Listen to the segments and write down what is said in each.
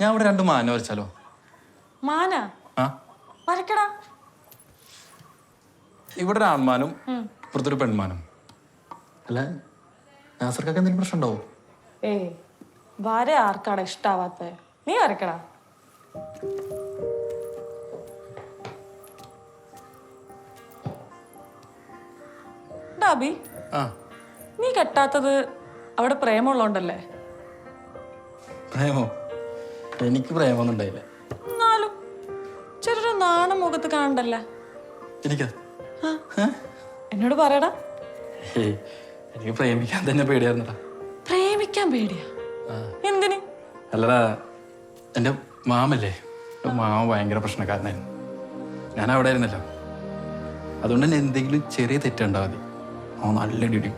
ഞാൻ ഇവിടെ രണ്ട് മാന വരച്ചാലോ? മാന? ആ. വരക്കടാ ഇവിടെ ഒരു ആൺമാനും ഇപ്പുറത്തൊരു പെൺമാനും. അല്ല നാസർക്കൊക്കെ എന്തെങ്കിലും പ്രശ്നം ഉണ്ടാവോ? ഏ വര ആർക്കാണ് ഇഷ്ടാവാത്ത? നീ വരക്കടാ ആ. നീ കെട്ടാത്തത് അവിടെ പ്രേമുള്ളോണ്ടല്ലേ പ്രേമോ? എനിക്ക് പ്രേമൊന്നും ഉണ്ടായില്ല എന്നാലും ചെറിയൊരു നാണം മുഖത്ത് കാണണ്ടല്ലേ? എനിക്കാ? ആ. എന്നോട് പറയടാ. ഏയ് എനിക്ക് പ്രേമിക്കാൻ തന്നെ പേടിയായിരുന്നടാ. പ്രേമിക്കാൻ പേടിയാ? എന്തിന്? അല്ലടാ എന്റെ മാമല്ലേ? എന്റെ മാമ ഭയങ്കര പ്രശ്നക്കാരനായിരുന്നു. ഞാൻ അവിടെ ആയിരുന്നല്ലോ അതുകൊണ്ട് തന്നെ എന്തെങ്കിലും ചെറിയ തെറ്റുണ്ടാവും മതി. അവൻ നല്ല ഇടി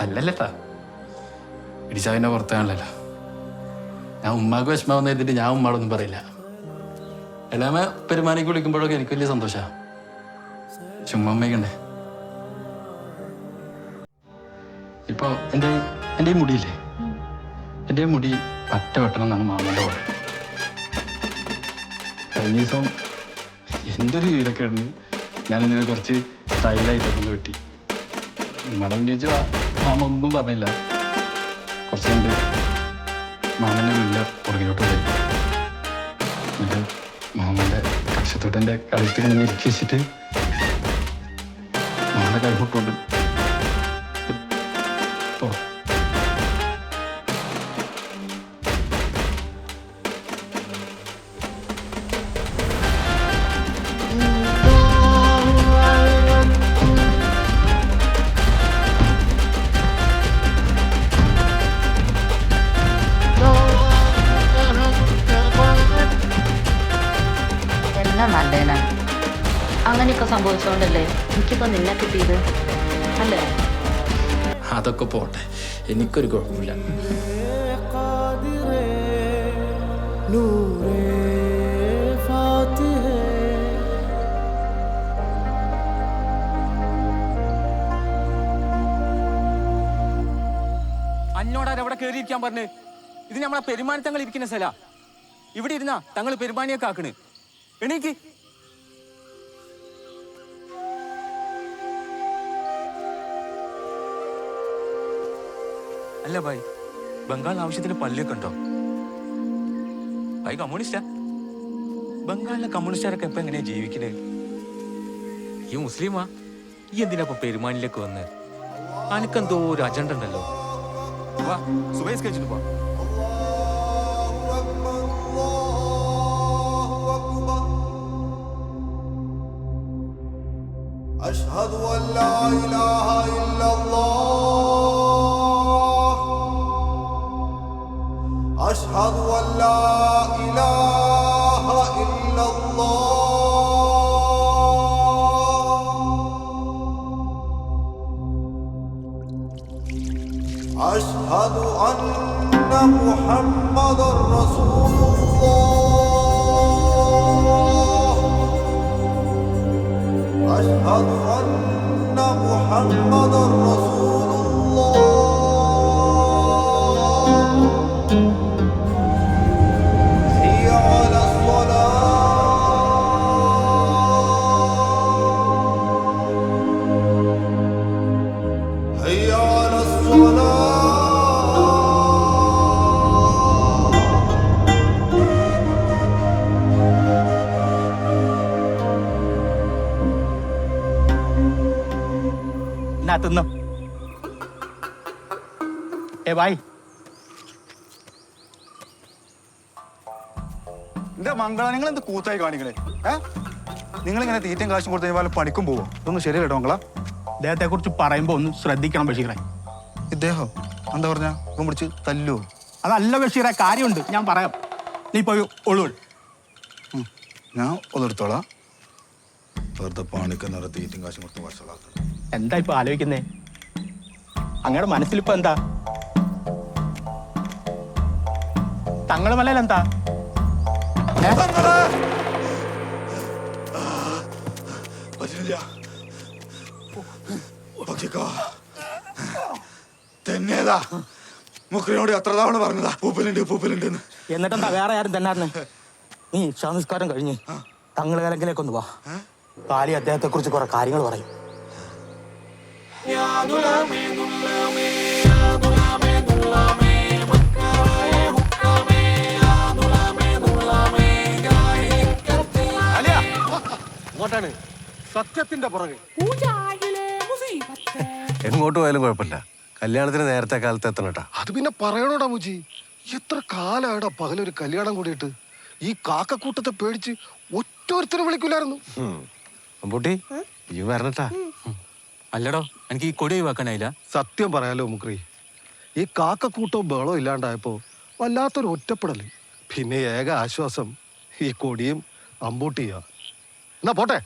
തല്ലല്ലേട്ടാ. ഇടിച്ചാ പിന്നെ പുറത്താണല്ലോ ഞാൻ ഉമ്മാക്ക് വിഷമാവുന്ന എഴുതിട്ട് ഞാൻ ഉമ്മാടൊന്നും പറയില്ല. എല്ലാമ പെരുമാനിക്ക് വിളിക്കുമ്പോഴൊക്കെ എനിക്ക് വലിയ സന്തോഷമാണ് ചുമ്മാ ഇപ്പൊ എന്റെ എന്റെ ഈ മുടിയില്ലേ? എന്റെ മുടി പറ്റ വെട്ടണം എന്നാണ് മാമന്റെ പോലെ കഴിഞ്ഞ ദിവസം എന്റെ ഒരു വീടൊക്കെ ഞാൻ ഇന്നലെ കുറച്ച് സ്റ്റൈലായിട്ടൊക്കെ വെട്ടി മടം ചോദിച്ചു മാമ ഒന്നും പറഞ്ഞില്ല. കുറച്ച് വീടിന്റെ പുറകിലോട്ട് പോയി. എന്നിട്ട് മാമന്റെ കക്ഷത്തോട്ടെന്റെ കളിച്ചിട്ട് ഇങ്ങനെ ഇരിക്കിച്ചിട്ട് മാമന്റെ കൈ മുട്ടുകൊണ്ട് എല്ലാം നല്ലതിനാ അങ്ങനെയൊക്കെ സംഭവിച്ചോണ്ടല്ലേ എനിക്കിപ്പോ നിന്നെ കിട്ടിയത്? അല്ലേ? അതൊക്കെ പോട്ടെ. എനിക്കൊരു കുഴപ്പമില്ല. അന്നോടാര അവിടെ കയറിയിരിക്കാൻ പറഞ്ഞ്? ഇത് നമ്മളെ പെരുമാനത്തങ്ങൾ ഇരിക്കുന്ന സ്ഥല. ഇവിടെ ഇരുന്നാ തങ്ങൾ പെരുമാണിയൊക്കെ കാക്കണ് എണീക്ക്. അല്ല ഭായ് ബംഗാൾ ആവശ്യത്തിന് പല്ലൊക്കെ ഉണ്ടോ? ഭായ് കമ്മ്യൂണിസ്റ്റാ? ബംഗാളിലെ കമ്മ്യൂണിസ്റ്റുകാരൊക്കെ ഇപ്പൊ എങ്ങനെയാ ജീവിക്കുന്നത് ഈ മുസ്ലിമാ ഈ എന്തിനാ ഇപ്പൊ പെരുമാനിലേക്ക് വന്ന്? അനക്കെന്തോ ഒരു അജണ്ട ഉണ്ടല്ലോ. വാ സുബൈസ് കഴിച്ചിട്ട് പോ هذول العيلة أن محمد رسول തിന്നോ. ഏ ബായ് എന്റെ മംഗള നിങ്ങൾ എന്ത് കൂത്തായി കാണിക്കണേ? ഏ? നിങ്ങൾ ഇങ്ങനെ തീറ്റം കാശും കൊടുത്ത് കഴിഞ്ഞാൽ പണിക്കും പോവോ? ഇതൊന്നും ശരിയല്ല കേട്ടോ മംഗള. ഇദ്ദേഹത്തെ കുറിച്ച് പറയുമ്പോൾ ഒന്ന് ശ്രദ്ധിക്കണം ബഷീറെ. ഇദ്ദേഹം എന്താ പറഞ്ഞ? പിടിച്ച് തല്ലുവോ? അതല്ല ബഷീറെ കാര്യമുണ്ട്. ഞാൻ പറയാം. നീ പോയി ഒളു. ഞാൻ ഒന്നെടുത്തോളാം. വെറുതെ പണിക്കുന്ന തീറ്റയും കാശും കൊടുത്ത് വഷളാക്കുന്നത് എന്താ ഇപ്പൊ ആലോചിക്കുന്നേ? അങ്ങയുടെ മനസ്സിലിപ്പോ എന്താ? തങ്ങളെ മലയിൽ എന്താ? പറ്റില്ല പക്ഷിക്കോ തന്നെയതാ മുക്രിനോട് എത്ര തവണ പറഞ്ഞതാ? പൂപ്പലുണ്ട് പൂപ്പലുണ്ട് എന്ന് എന്നിട്ടെന്താ വേറെ ആരും തന്നെ നീ ഇഷാനിസ്കാരം കഴിഞ്ഞ് തങ്ങളെ കലങ്കിലേക്കൊന്ന് വാ. കാലി അദ്ദേഹത്തെ കുറിച്ച് കുറെ കാര്യങ്ങൾ പറയും. അങ്ങോട്ടാണ് സത്യത്തിന്റെ പുറകെ. എങ്ങോട്ട് പോയാലും കുഴപ്പമില്ല. കല്യാണത്തിന് നേരത്തെ കാലത്ത് എത്തണട്ടാ കേട്ടാ. അത് പിന്നെ പറയണോടാ മുജി. എത്ര കാലാടാ പകലൊരു കല്യാണം കൂടിയിട്ട്. ഈ കാക്കക്കൂട്ടത്തെ പേടിച്ച് ഒറ്റൊരുത്തരും വിളിക്കൂലായിരുന്നു അമ്പൂട്ടി ഈ വരണട്ടാ. അല്ലടോ എനിക്ക് ഈ കൊടി ഒഴിവാക്കാനായില്ല. സത്യം പറയാലോ മുക്രി ഈ കാക്കക്കൂട്ടവും ബഹളവും ഇല്ലാണ്ടായപ്പോ വല്ലാത്തൊരു ഒറ്റപ്പെടൽ പിന്നെ ഏക ആശ്വാസം ഈ കൊടിയും അമ്പൂട്ടിയ. എന്നാ പോട്ടെ.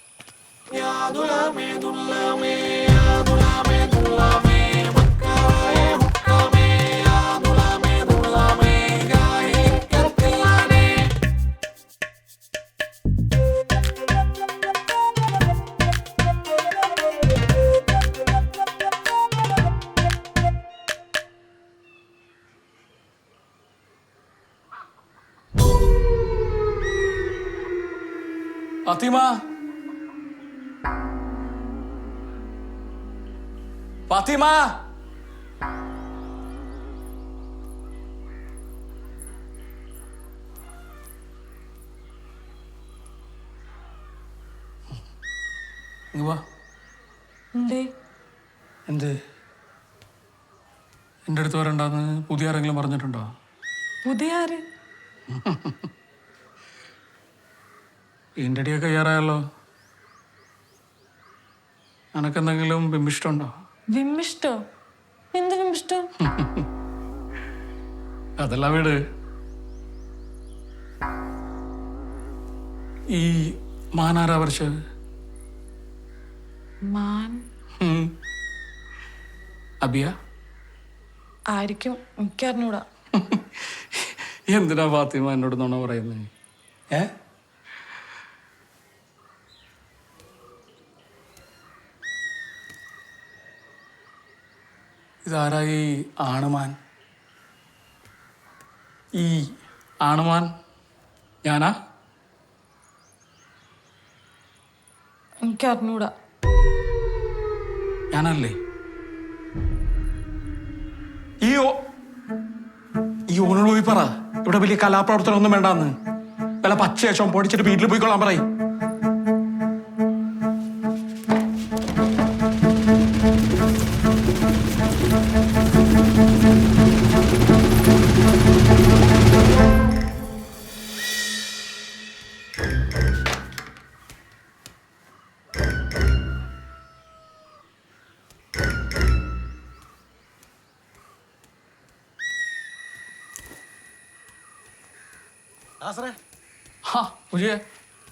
ഫാത്തിമ. ഫാത്തിമ. എന്ത്? എന്റെ അടുത്ത് വരണ്ടെന്ന് പുതിയ ആരെങ്കിലും പറഞ്ഞിട്ടുണ്ടോ? പുതിയ ആര്? ഇതിന്റെ അടിയൊക്കെ കയ്യാറായല്ലോ. നിനക്കെന്തെങ്കിലും ബിംബിഷ്ടമുണ്ടോ വിമ്മിഷ്ടോ എന്ത് വിമ്മിഷ്ടോ അതല്ല വീട്. ഈ മാനാരാ വരച്ചത് മാൻ? ഉം. അബിയ? ആയിരിക്കും. എനിക്കറിഞ്ഞൂടാ. എന്തിനാ ഫാത്തിമ എന്നോട് നുണ പറയുന്നത് ഏ? ഇതാരായി ആണുമാൻ? ഈ ആണുമാൻ ഞാനാ? എനിക്ക് അറിഞ്ഞൂടാ ഞാനല്ലേ? ഈ ഓ- ഈ ഓനോട് പോയി പറ. ഇവിടെ വലിയ കലാപ്രവർത്തനം ഒന്നും വേണ്ടാന്ന്. വല്ല പച്ചയേശം പൊടിച്ചിട്ട് വീട്ടിൽ പോയിക്കൊള്ളാൻ പറയും.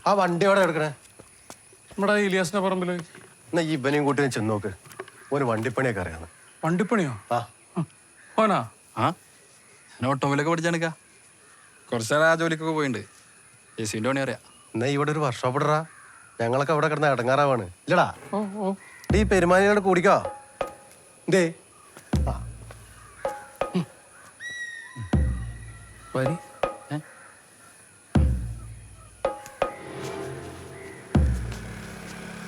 ആ വണ്ടി എവിടെ എടുക്കണേ നമ്മുടെ ഇലിയാസിന്റെ പറമ്പിൽ. എന്നാ ഈ ഇവനെയും കൂട്ടി ചെന്ന് നോക്ക്. ഒരു വണ്ടിപ്പണിയൊക്കെ അറിയാന്ന് വണ്ടിപ്പണിയോ? ആ. ഓനാ? ആ? ഞാൻ ഓട്ടോമിലൊക്കെ പഠിച്ചാണിക്ക കുറച്ച് നേരം ആ ജോലിക്കൊക്കെ പോയിട്ടുണ്ട് എ സിന്റെ പണി അറിയാം. എന്നാ ഇവിടെ ഒരു വർക്ക്ഷോപ്പ് ഇടറാ. ഞങ്ങളൊക്കെ അവിടെ കിടന്ന് ഇടങ്ങാറാവാണ് ഇല്ലടാ. ഓ ഓ. പെരുമാനിയോട് കൂടിക്കോ. എന്തേ ആ. വരി.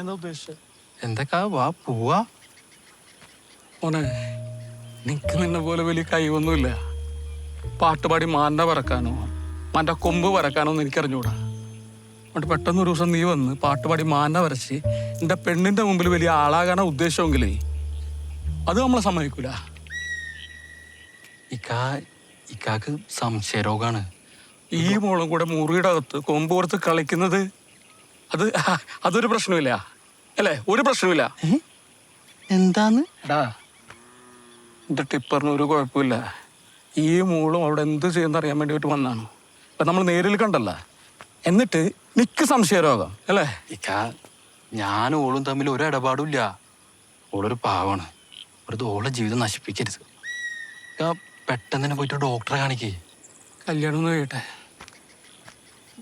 എന്താ ഉദ്ദേശിച്ചത് എന്തൊക്കെ വാ പോവാ. മോനെ നിനക്ക് നിന്നെ പോലെ വലിയ കഴിവൊന്നുമില്ല. പാട്ടുപാടി മാന്റെ പറക്കാനോ മാന്റെ കൊമ്പ് പറക്കാനോ ഒന്നും എനിക്കറിഞ്ഞൂടാ. അതുകൊണ്ട് പെട്ടെന്ന് ഒരു ദിവസം നീ വന്ന് പാട്ടുപാടി മാന വരച്ച് എന്റെ പെണ്ണിന്റെ മുമ്പിൽ വലിയ ആളാകാനാ ഉദ്ദേശമെങ്കിലേ അത് നമ്മളെ സമ്മതിക്കൂല. ഇക്കാ ഇക്കാക്ക് സംശയരോഗാണ്. ഈ മോളും കൂടെ മുറിയുടെ അകത്ത് കൊമ്പ് പുറത്ത് കളിക്കുന്നത് അത് അതൊരു പ്രശ്നമില്ല അല്ലേ? ഒരു പ്രശ്നമില്ല എന്താന്ന്? എന്റെ ടിപ്പറിന് ഒരു കുഴപ്പമില്ല. ഈ മൂളും അവിടെ എന്ത് ചെയ്യുന്ന അറിയാൻ വേണ്ടിയിട്ട് വന്നാണ്. ഇപ്പൊ നമ്മൾ നേരിൽ കണ്ടല്ല. എന്നിട്ട് നിക്ക് സംശയരോഗം അല്ലേ? ഇക്ക ഞാനും ഓളും തമ്മിൽ ഒരു ഇടപാടുമില്ല. ഓളൊരു പാവാണ്. ഒരു ഓളെ ജീവിതം നശിപ്പിക്കരുത്. പെട്ടെന്ന് തന്നെ പോയിട്ട് ഡോക്ടറെ കാണിക്കേ. കല്യാണം ഒന്ന് കഴിയട്ടെ.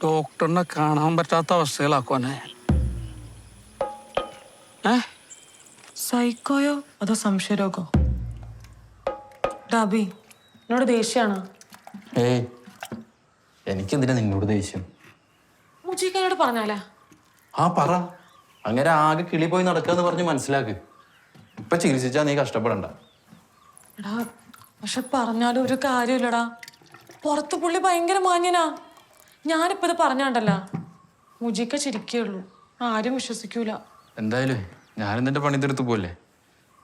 ഡോക്ടറിനെ കാണാൻ പറ്റാത്ത അവസ്ഥയിലാക്കുവാനെ ഏ? സൈക്കോയോ? അതോ സംശയരോഗോ? ഡാബി എന്നോട് ദേഷ്യാണ്? ഏയ് എനിക്കെന്തിനാ നിന്നോട് ദേഷ്യം? മുജീക്കാനോട് പറഞ്ഞാലേ. ആ പറ. അങ്ങനെ ആകെ കിളി പോയി നടക്കാന്ന് പറഞ്ഞ് മനസ്സിലാക്ക്. ഇപ്പൊ ചികിത്സിച്ചാ നീ കഷ്ടപ്പെടണ്ട. എടാ പക്ഷെ പറഞ്ഞാലും ഒരു കാര്യമില്ലടാ. പുറത്ത് പുള്ളി ഭയങ്കര മാന്യനാ. ഞാനിപ്പോ ഇത് പറഞ്ഞാണ്ടല്ല. മുജിക്ക ചിരിക്കുള്ളൂ ആരും വിശ്വസിക്കൂല. എന്തായാലും ഞാനും നിന്റെ പണി തീർത്ത് പോലെ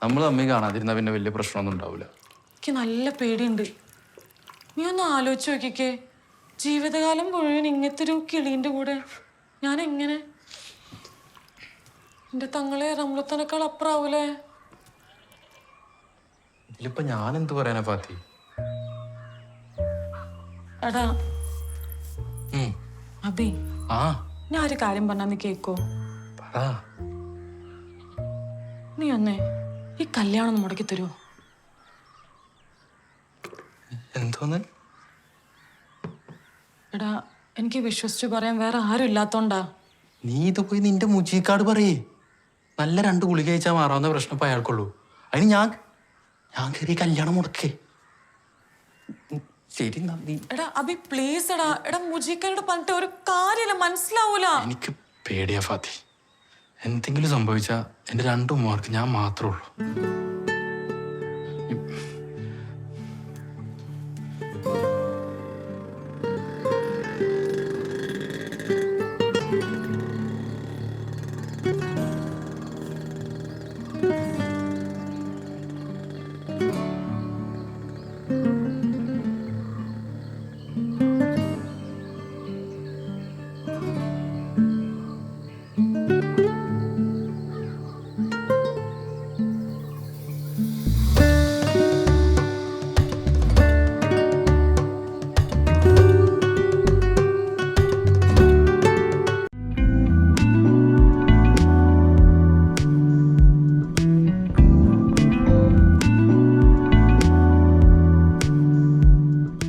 നമ്മൾ തമ്മിൽ കാണാതിരുന്ന പിന്നെ വലിയ പ്രശ്നമൊന്നും ഉണ്ടാവില്ല എനിക്ക് നല്ല പേടിയുണ്ട്. നീ ഒന്ന് ആലോചിച്ച് നോക്കിക്കേ. ജീവിതകാലം മുഴുവൻ ഇങ്ങനത്തെ ഒരു കിളീന്റെ കൂടെ ഞാൻ എങ്ങനെ എന്റെ തങ്ങളെ റംലത്തനേക്കാൾ അപ്പുറാവൂലേ? ഇതിലിപ്പോ ഞാൻ എന്ത് പറയാനാ ഫാത്തി എടാ. അബി ആ. ഞാൻ ഒരു കാര്യം പറഞ്ഞാ നീ കേക്കോ? നീ ഒന്നേ ഈ കല്യാണം ഒന്ന് മുടക്കി തരുമോ എന്തോന്ന്? എടാ എനിക്ക് വിശ്വസിച്ച് പറയാൻ വേറെ ആരും ഇല്ലാത്തോണ്ടാ. നീ ഇത് പോയി നിന്റെ മുജീക്കാട് പറയേ. നല്ല രണ്ട് ഗുളിക കഴിച്ചാൽ മാറാവുന്ന പ്രശ്നം ഇപ്പൊ അയാൾക്കുള്ളൂ. അതിന് ഞാൻ ഞാൻ കയറി കല്യാണം മുടക്കേ. ശരി നന്ദി. എടാ അബി പ്ലീസ് എടാ. എടാ മുജീക്കനോട് പറഞ്ഞിട്ട് ഒരു കാര്യമില്ല മനസ്സിലാവൂല. എനിക്ക് പേടിയാ ഫാത്തി. എന്തെങ്കിലും സംഭവിച്ചാൽ എന്റെ രണ്ടു മാർക്ക് ഞാൻ മാത്രമേ ഉള്ളൂ.